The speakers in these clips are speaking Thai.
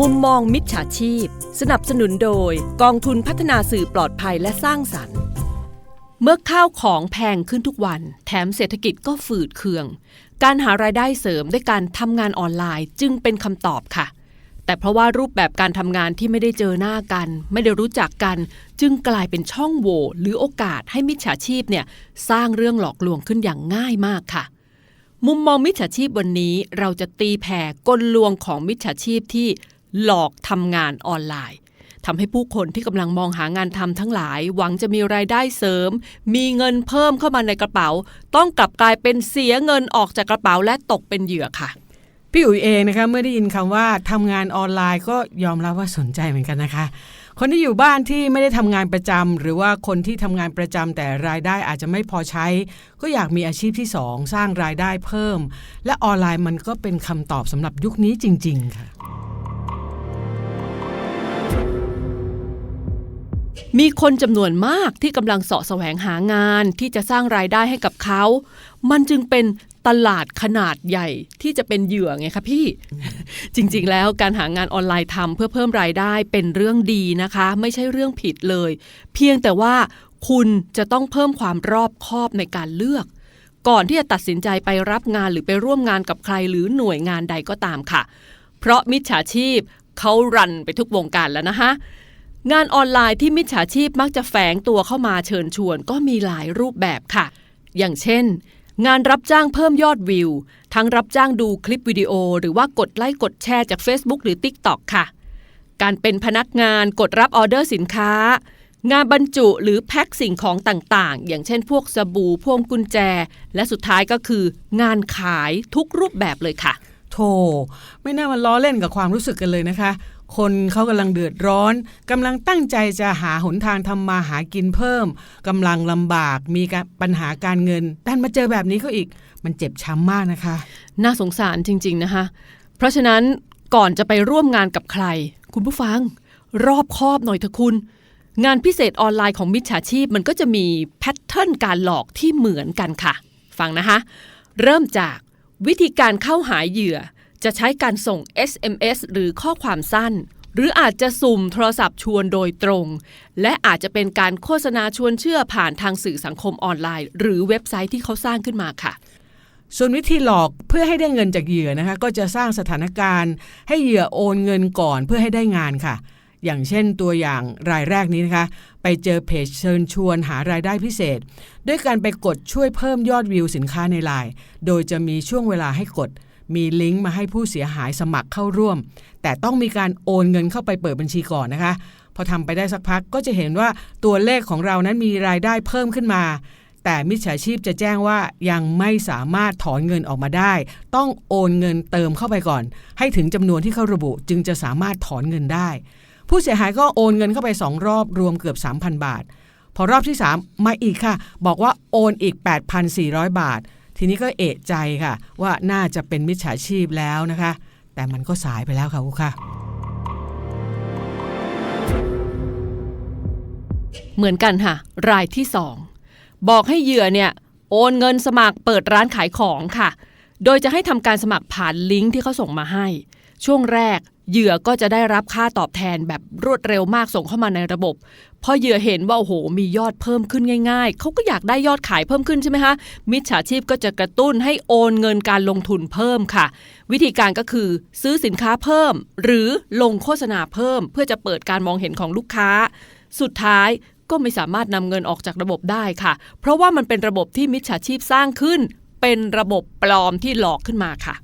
มุมมองมิจฉาชีพ สนับสนุนโดยกองทุนพัฒนาสื่อปลอดภัยและสร้างสรรค์ เมื่อข้าวของแพงขึ้นทุกวัน แถมเศรษฐกิจก็ฝืดเคือง การหารายได้เสริมด้วยการทำงานออนไลน์จึงเป็นคำตอบค่ะ แต่เพราะว่ารูปแบบการทำงานที่ไม่ได้เจอหน้ากัน ไม่ได้รู้จักกัน จึงกลายเป็นช่องโหว่หรือโอกาสให้มิจฉาชีพเนี่ยสร้างเรื่องหลอกลวงขึ้นอย่างง่ายมากค่ะมุมมองมิจฉาชีพวันนี้เราจะตีแผ่กลลวงของมิจฉาชีพที่ หลอกทำงานออนไลน์ทำให้ผู้คนที่กำลังมองหางานทำทั้งหลาย หวังจะมีรายได้เสริม มีเงินเพิ่มเข้ามาในกระเป๋า ต้องกลับกลายเป็นเสียเงินออกจากกระเป๋าและตกเป็นเหยื่อค่ะพี่อุ๋ยเองนะคะเมื่อได้ยินคำว่าทำงานออนไลน์ก็ยอมรับว่าสนใจเหมือนกันนะคะ คนที่อยู่บ้านที่ไม่ได้ทำงานประจำหรือว่าคนที่ทำงานประจำแต่รายได้อาจจะไม่พอใช้ ก็อยากมีอาชีพที่สองสร้างรายได้เพิ่ม และออนไลน์มันก็เป็นคำตอบสำหรับยุคนี้จริง ๆ ค่ะ มีคนจำนวนมากที่กำลังเสาะแสวงหางานที่จะสร้างรายได้ให้กับเขา มันจึงเป็นตลาดขนาดใหญ่ที่จะเป็นเหยื่อไงคะพี่ จริงๆ แล้วการหางานออนไลน์ทำเพื่อเพิ่มรายได้เป็นเรื่องดีนะคะ ไม่ใช่เรื่องผิดเลย เพียงแต่ว่าคุณจะต้องเพิ่มความรอบคอบในการเลือก ก่อนที่จะตัดสินใจไปรับงานหรือไปร่วมงานกับใครหรือหน่วยงานใดก็ตามค่ะ เพราะมิจฉาชีพเขารันไปทุกวงการแล้วนะคะ งานออนไลน์ที่มิจฉาชีพมักจะแฝงตัวเข้ามาเชิญชวนก็มีหลายรูปแบบค่ะ อย่างเช่น งานรับจ้างเพิ่มยอดวิว ทั้งรับจ้างดูคลิปวิดีโอ หรือว่ากดไลค์กดแชร์จาก Facebook หรือ TikTok ค่ะ การเป็นพนักงานกดรับออเดอร์สินค้า งานบรรจุหรือแพ็คสิ่งของต่างๆ อย่างเช่น พวกสบู่พวงกุญแจ และสุดท้ายก็คือ งานขายทุกรูปแบบเลยค่ะโธ่ไม่น่ามาล้อเล่นกับความรู้สึกกันเลยนะคะ คนเขากำลังเดือดร้อนกำลังตั้งใจจะหาหนทางทำมาหากินเพิ่มกำลังลำบากมีปัญหาการเงินดันมาเจอแบบนี้ก็อีก มันเจ็บช้ำมากนะคะ น่าสงสารจริง ๆนะคะ เพราะฉะนั้นก่อนจะไปร่วมงานกับใคร คุณผู้ฟัง รอบคอบหน่อยเถอะคุณ งานพิเศษออนไลน์ของมิจฉาชีพมันก็จะมีแพทเทิร์นการหลอกที่เหมือนกันค่ะ ฟังนะคะ เริ่มจากวิธีการเข้าหาเหยื่อ จะใช้การส่ง SMS หรือข้อความสั้น หรืออาจจะสุ่มโทรศัพท์ชวนโดยตรง และอาจจะเป็นการโฆษณาชวนเชื่อผ่านทางสื่อสังคมออนไลน์ หรือเว็บไซต์ที่เขาสร้างขึ้นมาค่ะส่วนวิธีหลอกเพื่อให้ได้เงินจากเหยื่อนะคะก็จะสร้างสถานการณ์ ให้เหยื่อโอนเงินก่อนเพื่อให้ได้งานค่ะ อย่างเช่นตัวอย่างรายแรกนี้นะคะ ไปเจอเพจเชิญชวนหารายได้พิเศษ ด้วยการไปกดช่วยเพิ่มยอดวิวสินค้าในไลน์โดยจะมีช่วงเวลาให้กด มีลิงก์มาให้ผู้เสียหายสมัครเข้าร่วม แต่ต้องมีการโอนเงินเข้าไปเปิดบัญชีก่อนนะคะ พอทำไปได้สักพักก็จะเห็นว่าตัวเลขของเรานั้นมีรายได้เพิ่มขึ้นมา แต่มิจฉาชีพจะแจ้งว่ายังไม่สามารถถอนเงินออกมาได้ ต้องโอนเงินเติมเข้าไปก่อน ให้ถึงจำนวนที่เขาระบุจึงจะสามารถถอนเงินได้ ผู้เสียหายก็โอนเงินเข้าไป2รอบรวมเกือบ 3,000 บาท พอรอบที่ 3 มาอีกค่ะ บอกว่าโอนอีก 8,400 บาท ทีนี้ก็เอะใจค่ะ ว่าน่าจะเป็นมิจฉาชีพแล้วนะคะ แต่มันก็สายไปแล้วค่ะคุณค่ะ เหมือนกันค่ะ รายที่2บอกให้เหยื่อเนี่ย โอนเงินสมัครเปิดร้านขายของค่ะ โดยจะให้ทำการสมัครผ่านลิงก์ที่เขาส่งมาให้ ช่วงแรก เหยื่อก็จะได้รับค่าตอบแทนแบบรวดเร็วมากส่งเข้ามาในระบบ พอเหยื่อเห็นว่าโอ้โห มียอดเพิ่มขึ้นง่าย ๆ เขาก็อยากได้ยอดขายเพิ่มขึ้นใช่ไหมคะ มิจฉาชีพก็จะกระตุ้นให้โอนเงินการลงทุนเพิ่มค่ะ วิธีการก็คือซื้อสินค้าเพิ่ม หรือลงโฆษณาเพิ่ม เพื่อจะเปิดการมองเห็นของลูกค้า สุดท้ายก็ไม่สามารถนำเงินออกจากระบบได้ค่ะ เพราะว่ามันเป็นระบบที่มิจฉาชีพสร้างขึ้น เป็นระบบปลอมที่หลอกขึ้นมาค่ะ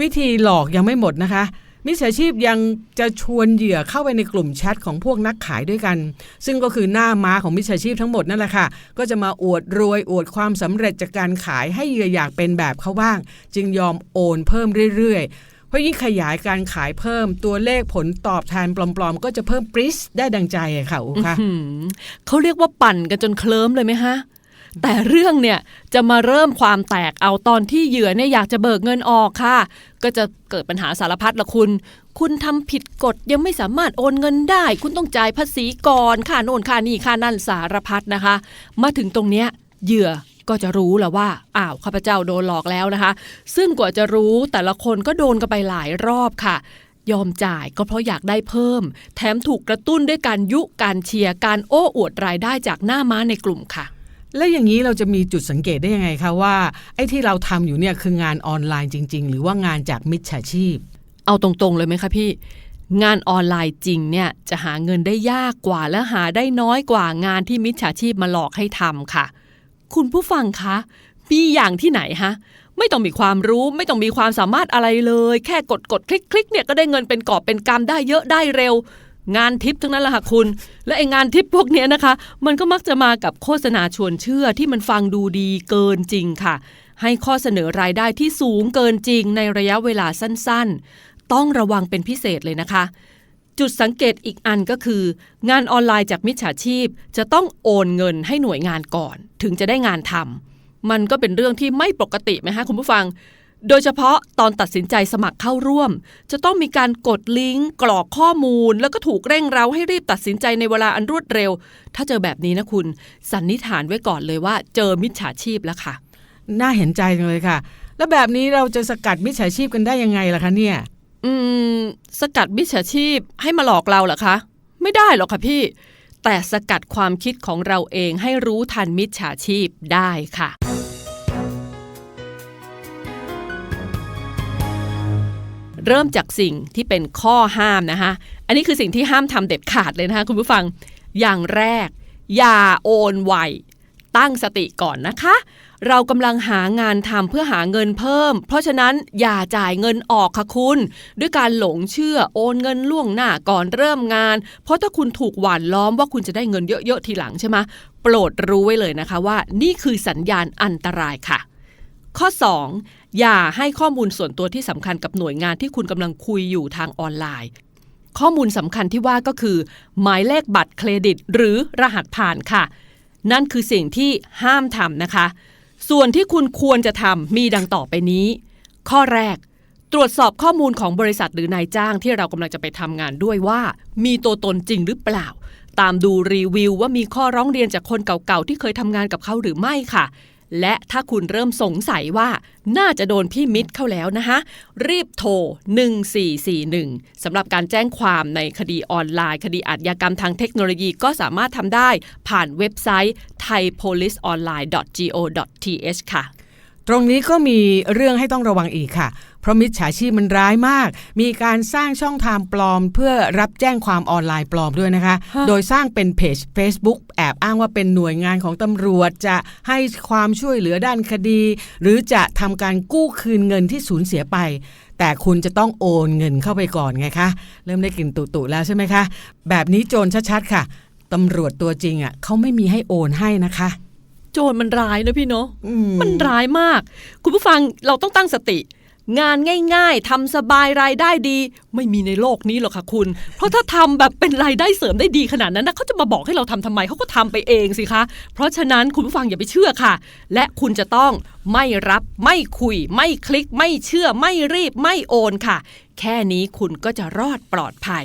วิธีหลอกยังไม่หมดนะคะ มิจฉาชีพยังจะชวนเหยื่อเข้าไปในกลุ่มแชทของพวกนักขายด้วยกัน ซึ่งก็คือหน้าม้าของมิจฉาชีพทั้งหมดนั่นแหละค่ะ ก็จะมาอวดรวยอวดความสำเร็จจากการขายให้เหยื่ออยากเป็นแบบเขาบ้าง จึงยอมโอนเพิ่มเรื่อยๆ เพราะยิ่งขยายการขายเพิ่มตัวเลขผลตอบแทนปลอมๆ ก็จะเพิ่มปริสได้ดังใจค่ะอูค่ะเขาเรียกว่าปั่นกันจนเคลิ้มเลยไหมฮะ แต่เรื่องเนี่ยจะมาเริ่มความแตกเอาตอนที่เหยื่อเนี่ยอยากจะเบิกเงินออกค่ะ ก็จะเกิดปัญหาสารพัดละคุณ คุณทำผิดกฎยังไม่สามารถโอนเงินได้ คุณต้องจ่ายภาษีก่อนค่าโน่นค่านี่ค่านั่นสารพัดนะคะ มาถึงตรงเนี้ยเหยื่อก็จะรู้แล้วว่าอ้าวข้าพเจ้าโดนหลอกแล้วนะคะ ซึ่งกว่าจะรู้แต่ละคนก็โดนกันไปหลายรอบค่ะ ยอมจ่ายก็เพราะอยากได้เพิ่ม แถมถูกกระตุ้นด้วยการยุการเชียร์การโอ้อวดรายได้จากหน้าม้าในกลุ่มค่ะ แล้วอย่างนี้เราจะมีจุดสังเกตได้ยังไงคะว่าไอ้ที่เราทำอยู่เนี่ยคืองานออนไลน์จริง ๆ หรือว่างานจากมิจฉาชีพ เอาตรงๆเลยไหมคะพี่ งานออนไลน์จริงเนี่ยจะหาเงินได้ยากกว่าและหาได้น้อยกว่างานที่มิจฉาชีพมาหลอกให้ทำค่ะ คุณผู้ฟังคะมีอย่างที่ไหนฮะไม่ต้องมีความรู้ไม่ต้องมีความสามารถอะไรเลย แค่กดกดคลิกคลิกเนี่ยก็ได้เงินเป็นกอบเป็นกำได้เยอะได้เร็ว งานทิปทั้งนั้นแหละค่ะคุณ และไองานทิปพวกนี้นะคะ มันก็มักจะมากับโฆษณาชวนเชื่อที่มันฟังดูดีเกินจริงค่ะ ให้ข้อเสนอรายได้ที่สูงเกินจริงในระยะเวลาสั้นๆ ต้องระวังเป็นพิเศษเลยนะคะ จุดสังเกตอีกอันก็คือ งานออนไลน์จากมิจฉาชีพ จะต้องโอนเงินให้หน่วยงานก่อน ถึงจะได้งานทำมันก็เป็นเรื่องที่ไม่ปกติไหมคะคุณผู้ฟัง โดยเฉพาะตอนตัดสินใจสมัครเข้าร่วม จะต้องมีการกดลิงก์กรอกข้อมูล แล้วก็ถูกเร่งเร้าให้รีบตัดสินใจในเวลาอันรวดเร็ว ถ้าเจอแบบนี้นะคุณ สันนิษฐานไว้ก่อนเลยว่าเจอมิจฉาชีพแล้วค่ะ น่าเห็นใจจังเลยค่ะ แล้วแบบนี้เราจะสกัดมิจฉาชีพกันได้ยังไงล่ะคะเนี่ย อืม สกัดมิจฉาชีพให้มาหลอกเราเหรอคะ ไม่ได้หรอกค่ะพี่ แต่สกัดความคิดของเราเองให้รู้ทันมิจฉาชีพได้ค่ะ เริ่มจากสิ่งที่เป็นข้อห้ามนะคะอันนี้คือสิ่งที่ห้ามทำเด็ดขาดเลยนะคะคุณผู้ฟังอย่างแรก อย่าโอนไวตั้งสติก่อนนะคะ เรากำลังหางานทำเพื่อหาเงินเพิ่ม เพราะฉะนั้นอย่าจ่ายเงินออกค่ะคุณ ด้วยการหลงเชื่อโอนเงินล่วงหน้าก่อนเริ่มงาน เพราะถ้าคุณถูกหวานล้อมว่าคุณจะได้เงินเยอะๆทีหลังใช่ไหมโปรดรู้ไว้เลยนะคะว่า นี่คือสัญญาณอันตรายค่ะ ข้อ 2 อย่าให้ข้อมูลส่วนตัวที่สำคัญกับหน่วยงานที่คุณกำลังคุยอยู่ทางออนไลน์ ข้อมูลสำคัญที่ว่าก็คือ หมายเลขบัตรเครดิต หรือรหัสผ่านค่ะ นั่นคือสิ่งที่ห้ามทำนะคะ ส่วนที่คุณควรจะทำมีดังต่อไปนี้ ข้อแรก ตรวจสอบข้อมูลของบริษัทหรือนายจ้างที่เรากำลังจะไปทำงานด้วยว่า มีตัวตนจริงหรือเปล่า ตามดูรีวิวว่ามีข้อร้องเรียนจากคนเก่าๆที่เคยทำงานกับเขาหรือไม่ค่ะ และถ้าคุณเริ่มสงสัยว่าน่าจะโดนพี่มิตรเข้าแล้วนะคะรีบโทร 1441 สำหรับการแจ้งความในคดีออนไลน์ คดีอาชญากรรมทางเทคโนโลยีก็สามารถทำได้ผ่านเว็บไซต์ thaipoliceonline.go.th ค่ะ ตรงนี้ก็มีเรื่องให้ต้องระวังอีกค่ะ เพราะมิจฉาชีพมันร้ายมาก มีการสร้างช่องทางปลอม เพื่อรับแจ้งความออนไลน์ปลอมด้วยนะคะฮะโดยสร้างเป็นเพจ Facebook แอบอ้างว่าเป็นหน่วยงานของตำรวจ จะให้ความช่วยเหลือด้านคดี หรือจะทำการกู้คืนเงินที่สูญเสียไป แต่คุณจะต้องโอนเงินเข้าไปก่อนไงคะ เริ่มได้กลิ่นตุ่ๆแล้วใช่ไหมคะ แบบนี้โจรชัดๆค่ะตำรวจตัวจริงอะเขาไม่มีให้โอนให้นะคะ โจรมันร้ายนะพี่เนาะอืมันร้ายมาก คุณผู้ฟังเราต้องตั้งสติ งานง่ายๆทำสบายรายได้ดี ไม่มีในโลกนี้หรอกค่ะคุณ เพราะถ้าทำแบบเป็นรายได้เสริมได้ดีขนาดนั้นนะเขาจะมาบอกให้เราทำทำไมเขาก็ทำไปเองสิคะ เพราะฉะนั้นคุณผู้ฟังอย่าไปเชื่อค่ะ และคุณจะต้องไม่รับไม่คุย ไม่คลิก ไม่เชื่อ ไม่รีบ ไม่โอนค่ะ แค่นี้คุณก็จะรอดปลอดภัย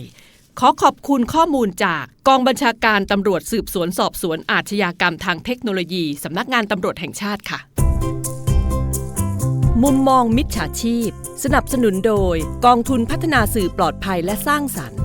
ขอขอบคุณข้อมูลจากกองบัญชาการตำรวจสืบสวนสอบสวนอาชญากรรมทางเทคโนโลยีสำนักงานตำรวจแห่งชาติค่ะ มุมมองมิจฉาชีพ สนับสนุนโดย กองทุนพัฒนาสื่อปลอดภัยและสร้างสรรค์